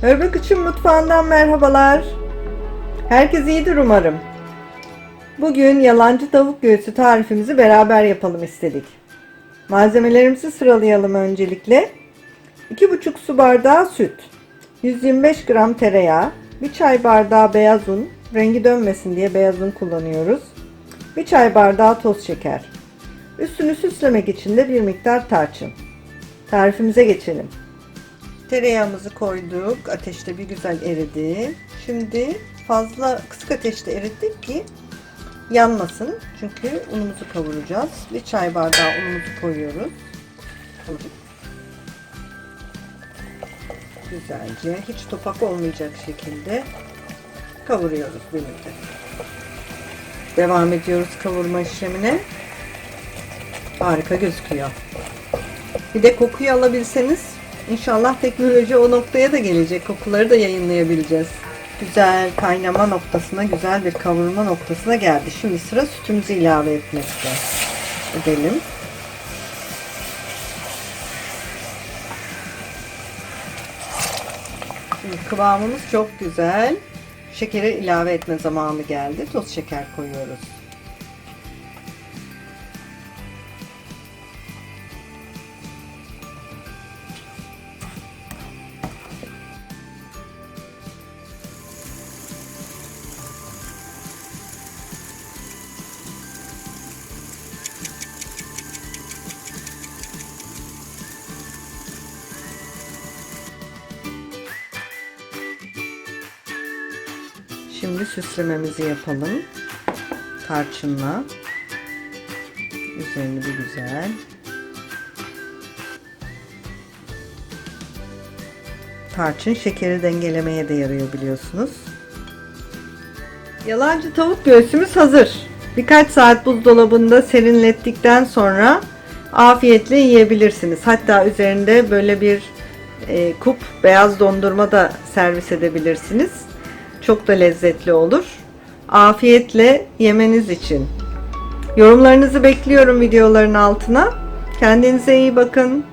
Hörbek için mutfağından merhabalar. Herkes iyidir umarım. Bugün yalancı tavuk göğsü tarifimizi beraber yapalım istedik. Malzemelerimizi sıralayalım öncelikle. 2,5 su bardağı süt, 125 gram tereyağı, 1 çay bardağı beyaz un, rengi dönmesin diye beyaz un kullanıyoruz. 1 çay bardağı toz şeker. Üstünü süslemek için de bir miktar tarçın. Tarifimize geçelim. Tereyağımızı koyduk. Ateşte bir güzel eridi. Şimdi fazla kısık ateşte erittik ki yanmasın. Çünkü unumuzu kavuracağız. Bir çay bardağı unumuzu koyuyoruz. Güzelce hiç topak olmayacak şekilde kavuruyoruz bir müddet. Devam ediyoruz kavurma işlemine. Harika gözüküyor. Bir de kokuyu alabilseniz İnşallah teknoloji o noktaya da gelecek. Kokuları da yayınlayabileceğiz. Güzel kaynama noktasına, güzel bir kavurma noktasına geldi. Şimdi sıra sütümüzü ilave etmekte. Edelim. Şimdi kıvamımız çok güzel. Şekeri ilave etme zamanı geldi. Toz şeker koyuyoruz. Şimdi süslememizi yapalım. Tarçınla. Üzerini bir güzel. Tarçın şekeri dengelemeye de yarıyor biliyorsunuz. Yalancı tavuk göğsümüz hazır. Birkaç saat buzdolabında serinlettikten sonra afiyetle yiyebilirsiniz. Hatta üzerinde böyle bir e, kup beyaz dondurma da servis edebilirsiniz. Çok da lezzetli olur. Afiyetle yemeniz için. Yorumlarınızı bekliyorum videoların altına. Kendinize iyi bakın.